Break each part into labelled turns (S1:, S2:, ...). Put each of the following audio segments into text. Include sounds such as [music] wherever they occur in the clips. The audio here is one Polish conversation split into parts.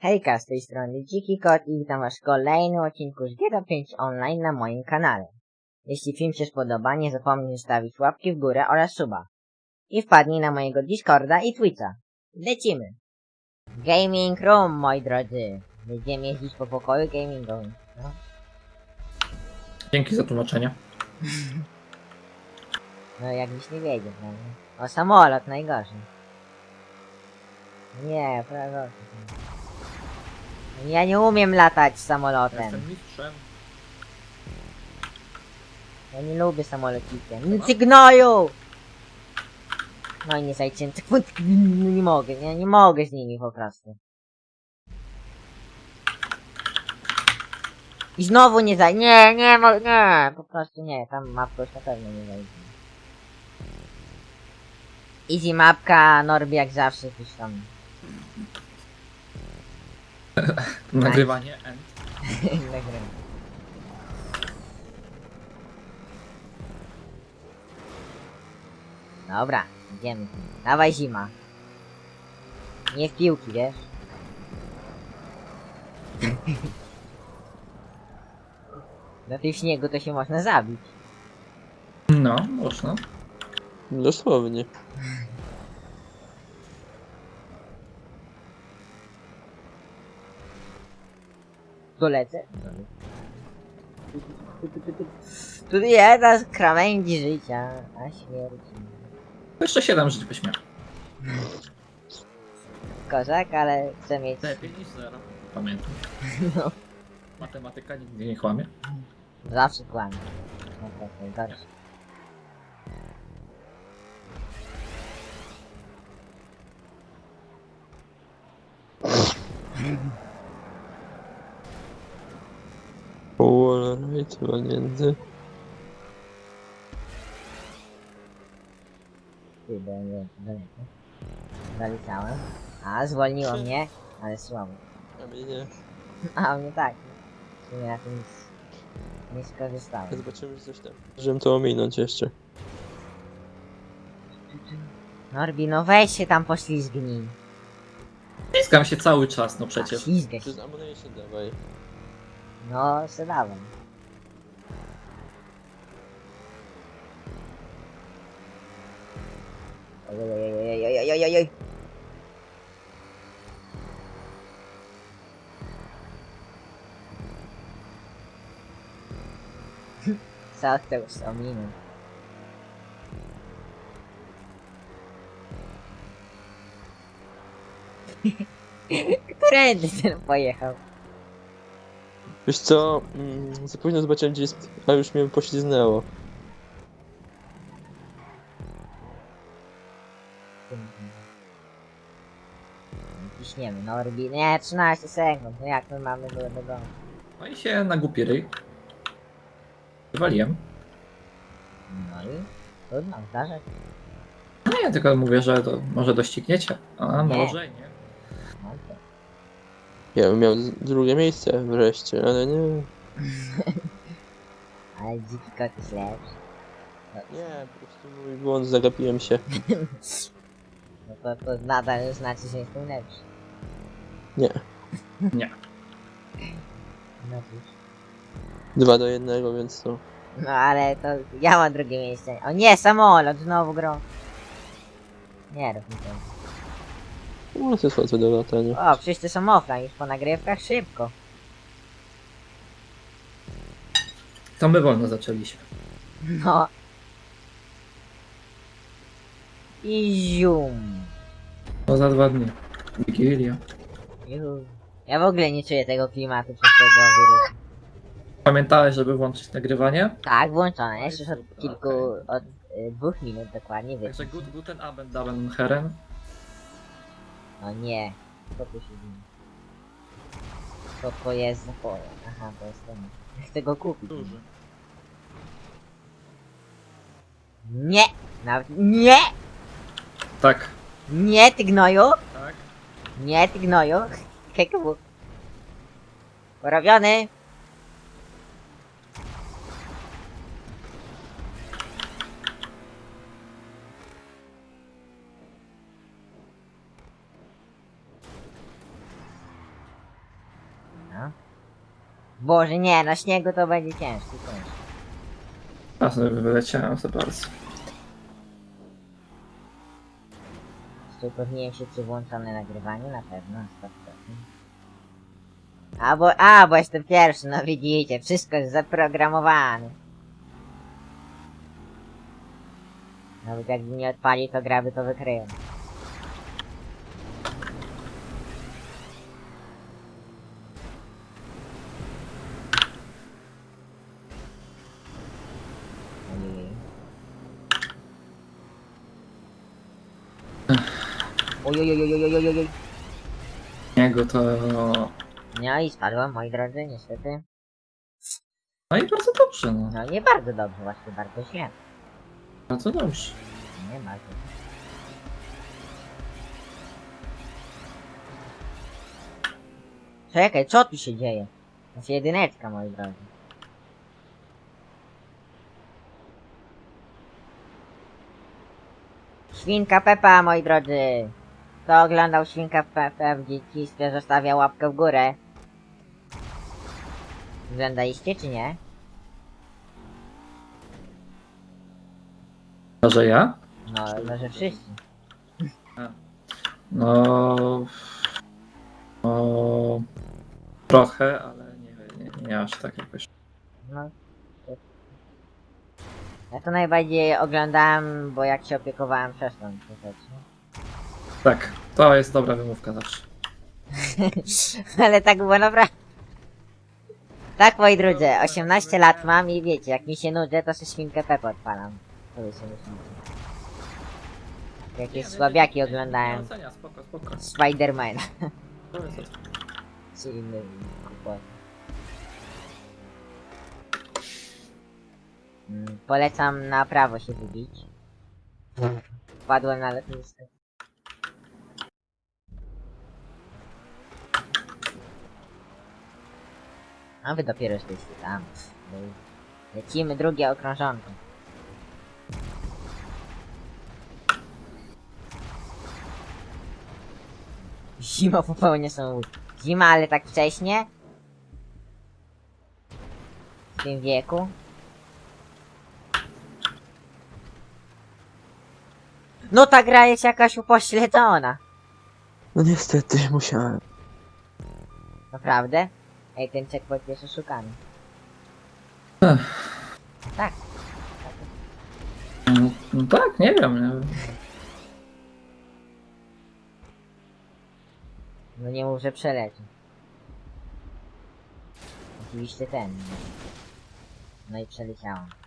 S1: Hejka, z tej strony Dziki Kot i witam was w kolejnym odcinku z GTA 5 Online na moim kanale. Jeśli film się spodoba, nie zapomnij zostawić łapki w górę oraz suba. I wpadnij na mojego Discorda i Twitcha. Lecimy! Gaming Room, moi drodzy. Będziemy jeździć po pokoju gamingowym. No.
S2: Dzięki za tłumaczenie. [laughs]
S1: No jakbyś nie wiedział, no. O, samolot najgorzej. Nie, prawie. Ja nie umiem latać samolotem.
S2: Jestem mistrzem.
S1: Ja nie lubię samolocikiem. Nic gnoju! No i nie zajcie, [laughs] no nie mogę, nie, nie mogę z nimi po prostu. I znowu nie zaj... Nie, nie, mo- nie, po prostu nie, tam mapka już na pewno nie zajdzie. Easy mapka, Norbi jak zawsze gdzieś tam.
S2: Nagrywanie end. [laughs]
S1: Nagrywam. Dobra, idziemy. Dawaj zima. Nie w piłki, wiesz? [laughs] Na tym śniegu to się można zabić.
S2: No, można.
S3: Dosłownie.
S1: Dolecę. Tu jedna z krawędzi życia, a śmierci.
S2: Jeszcze 7 żyć byś miał.
S1: Kozak, ale chcę mieć...
S2: Lepiej niż 0. Pamiętam.
S1: No.
S2: Matematyka nigdy nie kłamie.
S1: Zawsze kłamie. No tak,
S3: Wallride walnięty.
S1: Ty, będę daleko. Zaliczałem. A, zwolniło mnie, ale słabo.
S3: A mnie nie.
S1: A, mnie tak. W sumie na tym nic nie skorzystałem.
S3: Zobaczymy, czy coś tam. Żebym to ominąć jeszcze.
S1: Norbi, no weź się tam poślizgnij.
S2: Ściskam się cały czas, no przecież.
S1: Ślizgę się.
S3: Przez ammunition dawaj.
S1: No, sedałem. Ojej, ojej, ojej, ojej. Sağ tarafı eminim. Ten pojechał.
S3: Wiesz co, mm, zupełnie zobaczyłem gdzie jest, a już mnie pośliznęło.
S1: Ciśniemy, Norbi. Nie, 13 sekund. No jak my mamy do tego?
S2: No i się na głupi ryj. Wywaliłem.
S1: No i trudno, zdarza się.
S2: No ja tylko mówię, że to może dościgniecie. A
S1: Nie.
S2: może nie.
S1: No to.
S3: Ja bym miał z- drugie miejsce wreszcie, ale nie. [laughs]
S1: Ale dziki kot jest lepszy.
S3: Nie, po prostu mój błąd, zagapiłem się. [laughs]
S1: No to, to nadal znaczy, że jestem lepszy.
S3: Nie.
S2: Nie.
S1: No cóż.
S3: Dwa do jednego, więc to.
S1: No ale to ja mam drugie miejsce. O nie, samolot znowu grą. Nie rób mi tego.
S3: No to jest łatwe do latania.
S1: O, przecież to są offline już po nagrywkach szybko.
S2: To my wolno zaczęliśmy.
S1: No. I zium.
S2: To za dwa dni. Wigilia.
S1: Juhu. Ja w ogóle nie czuję tego klimatu przez tego wirusa.
S2: Pamiętałeś, żeby włączyć nagrywanie?
S1: Tak, włączone. Jeszcze już od kilku, od y, dwóch minut dokładnie, wiesz.
S2: Także gut, guten Abend, Damen Herren.
S1: O nie, co tu się dzieje? Co to jest za pole? Aha, to jest ten. Chcę go kupić.
S2: Duży.
S1: Nie! Nawet nie!
S2: Tak.
S1: Nie, ty gnoju!
S2: Tak.
S1: Nie, ty gnoju! Kekebu. Porobiony! Boże, nie, na śniegu to będzie ciężko, ciężko.
S2: Ja sobie wyleciałem za bardzo.
S1: Jeszcze upewniłem się, czy włączone nagrywanie, na pewno, 100%. A bo, a, bo jestem pierwszy, no widzicie, wszystko jest zaprogramowane. Nawet jakby nie odpali, to gra by to wykryła. Ojojojojojojojoj.
S2: Niego to...
S1: No i spadłem, moi drodzy, niestety.
S2: Bardzo dobrze. No
S1: nie bardzo dobrze, właśnie bardzo źle.
S2: Bardzo dobrze.
S1: Nie bardzo. Czekaj, co tu się dzieje? To jest jedyneczka, moi drodzy. Świnka Pepa, moi drodzy. Kto oglądał Świnka Pepa w dzieciństwie, zostawia łapkę w górę. Oglądaliście czy nie?
S2: A że ja?
S1: No, no że wszyscy.
S2: No... No... Trochę, ale nie, nie, nie aż tak jakoś.
S1: No. Ja to najbardziej oglądałem, bo jak się opiekowałem siostrą troszeczkę.
S2: Tak, to jest dobra wymówka zawsze. [laughs]
S1: Ale tak było naprawdę. Tak, moi drodzy, 18 lat mam i wiecie, jak mi się nudzę, to sobie świnkę Pepę odpalam. Sobie. Jakieś słabiaki oglądałem.
S2: Ocenia, spoko, spoko.
S1: Spidermana.
S2: To jest. [laughs]
S1: Czy inny. Mm, Polecam na prawo się wybić. Wpadłem na lotnisko. A wy dopiero jesteście tam. Lecimy drugie okrążonko. Zima popełnia samobójstwo. Zima, ale tak wcześnie? W tym wieku? No ta gra jest jakaś upośledzona.
S3: No niestety, musiałem.
S1: Naprawdę? Ej, ten checkpoint jest oszukany.
S2: Ech.
S1: Tak.
S2: No, no tak, nie wiem, nie wiem.
S1: No nie mów, że przeleci. Oczywiście ten. no. No i przeleciałem.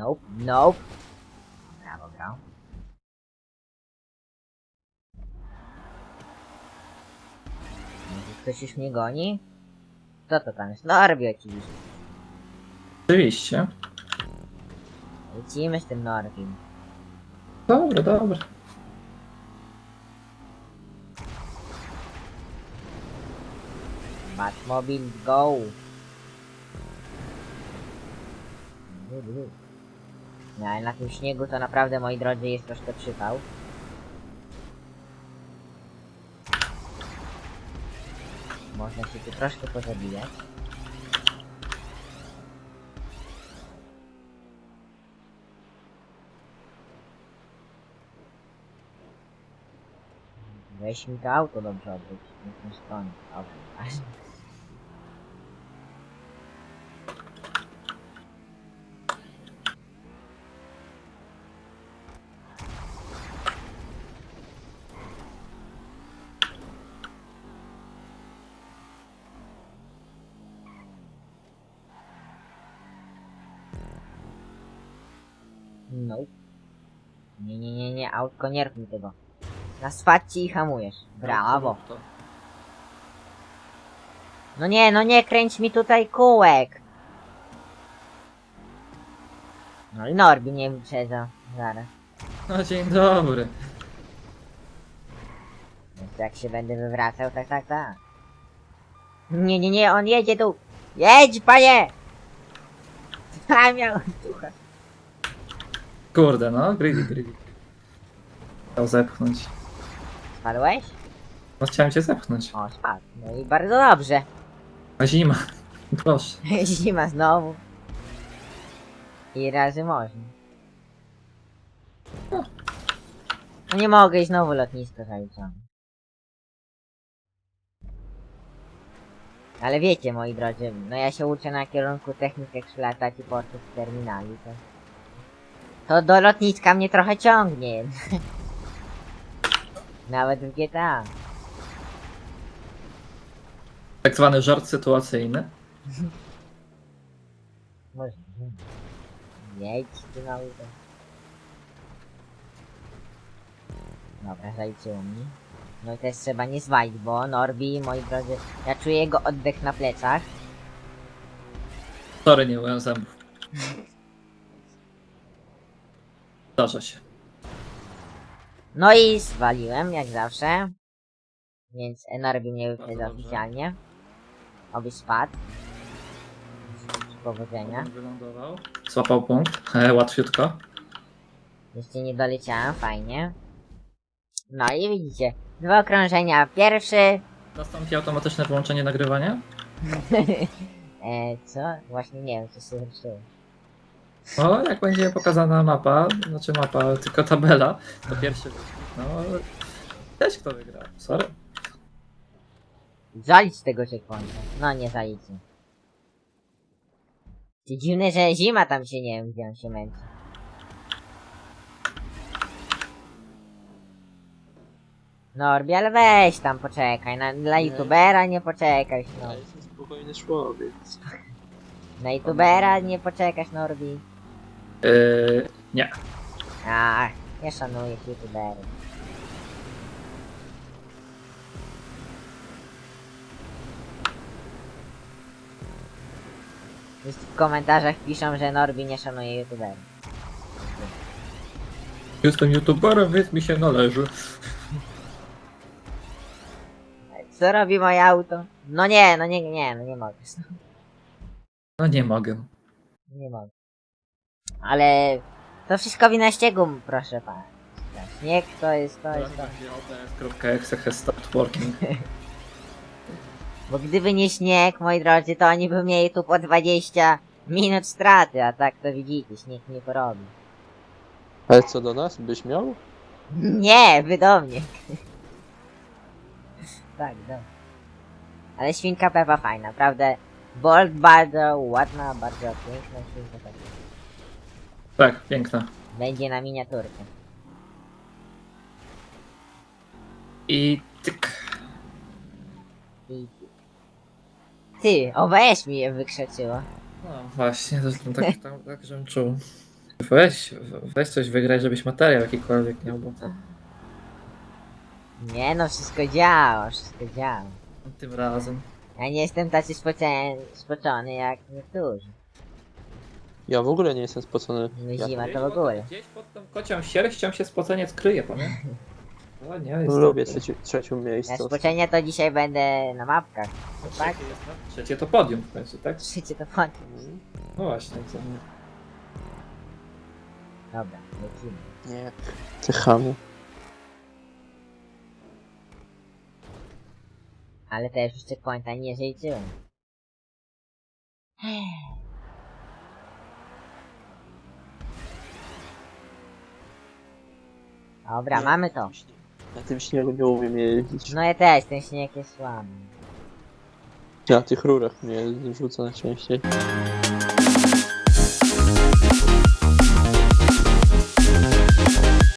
S1: Nope, nope. Brawo. Może ktoś już mnie goni? Kto to tam jest? Norbi oczywiście.
S2: Oczywiście.
S1: Lecimy z tym Norbim.
S2: Dobra, dobra.
S1: Batmobile go! No ale na tym śniegu to naprawdę, moi drodzy, jest troszkę przypał. Można się tu troszkę pozabijać. Weź mi to auto dobrze obróć. W tą stronę. Dobra. [laughs] Nope. Nie, autko nie rób mi tego. Na spacie i hamujesz. Brawo.
S2: To-
S1: No nie, no nie kręć mi tutaj kółek. No i Norbi nie wyprzedzał. Zaraz.
S2: No dzień dobry.
S1: Jak się będę wywracał, tak, tak, tak. Nie, nie, nie, on jedzie tu. Jedź, panie! [laughs] A miał ducha.
S2: Kurde, no, greedy, greedy. Chciał zepchnąć.
S1: Spadłeś?
S2: No chciałem cię zepchnąć.
S1: O, spadł. No i bardzo dobrze.
S2: A zima. Proszę. [laughs]
S1: Zima znowu. I razy można. No nie mogę i znowu lotnisko zaliczone. Ale wiecie, moi drodzy, no ja się uczę na kierunku technik eksploatacji portów i terminali, to... To do lotniska mnie trochę ciągnie. [laughs] Nawet w GTA.
S2: Tak zwany żart sytuacyjny.
S1: Może... Jedź ty na ulicę. Dobra, zaliczyło mi. No i też trzeba nie zwalić, bo Norbi, moi drodzy, ja czuję jego oddech na plecach.
S2: Sorry, nie byłem zębów. Zdarza się.
S1: No i zwaliłem, jak zawsze. Więc Norbi mnie wyprzedza
S2: dobrze.
S1: oficjalnie. Oby spadł. Powodzenia.
S2: Wylądował. Złapał punkt. E, łatwiutko.
S1: Jeszcze nie doleciałem, fajnie. No i widzicie, dwa okrążenia. Pierwszy,
S2: Nastąpi automatyczne wyłączenie nagrywania? [laughs]
S1: E, co? Właśnie nie wiem, co się zruszyło.
S2: O, jak będzie pokazana mapa, znaczy mapa, tylko tabela, to pierwszy wyścig. No, też kto wygra. Sorry.
S1: Zalicz tego checkpointa. No nie zaliczy. Czy dziwne, że zima tam się nie wiem, gdzie on się męczy. Norbi, ale weź tam poczekaj. Na, dla
S3: Nie.
S1: youtubera nie poczekasz, no.
S3: Ja jestem spokojny człowiek.
S1: Na youtubera nie poczekasz, Norbi.
S2: Yy, nie.
S1: A, nie szanuję youtuberów. Już w komentarzach piszą, że Norbi nie szanuje youtuberów.
S2: Jestem youtuberem, więc mi się należy.
S1: Co robi moje auto? No nie, no nie, nie, no nie mogę.
S2: No nie mogę.
S1: Nie mogę. Ale to wszystko wina ściegu, proszę pana. Śnieg to jest, to jest to.
S2: Working. [laughs]
S1: Bo gdyby nie śnieg, moi drodzy, to oni by mieli tu po 20 minut straty, a tak to widzicie, śnieg nie porobi.
S3: Ale co do nas? Byś miał?
S1: Nie, wy do mnie. [laughs] tak, do. Ale świnka Pepa fajna, naprawdę. Bold bardzo ładna, bardzo piękna świnka Pepa.
S2: Tak, piękna.
S1: Będzie na miniaturkę.
S2: I tyk.
S1: I... Ty, OBS mi je wykrzeczyło.
S2: No właśnie, bym tak, tak, tak żebym czuł. Weź, weź coś wygrać, żebyś materiał jakikolwiek miał, bo
S1: Nie no, wszystko działa, wszystko działa.
S2: tym razem.
S1: Ja nie jestem tacy spocony, spoczony jak niektórzy.
S3: Ja w ogóle nie jestem spocony.
S1: No
S3: Ja
S1: zima
S2: Gdzieś
S1: to w
S2: pod-
S1: ogóle.
S2: Gdzieś pod tą kocią sierścią się spoceniec kryje, pamiętasz? [laughs] O nie, jest
S3: lubię
S2: to-
S3: trzeci, trzecią
S1: Na
S3: miejsce.
S1: spoczenie to dzisiaj będę na mapkach. tak?
S2: Trzecie, jest, no. Trzecie to podium w końcu, tak?
S1: Trzecie to fajnie.
S2: No właśnie, co nie.
S1: Dobra, lecimy.
S3: Nie. Ty chamy.
S1: Ale też już checkpointa nie zaliczyłem. Dobra, mamy to.
S3: Na tym śniegu nie umiem jeździć.
S1: No ja też, ten śnieg jest słaby.
S3: Na tych rurach mnie rzuca najczęściej.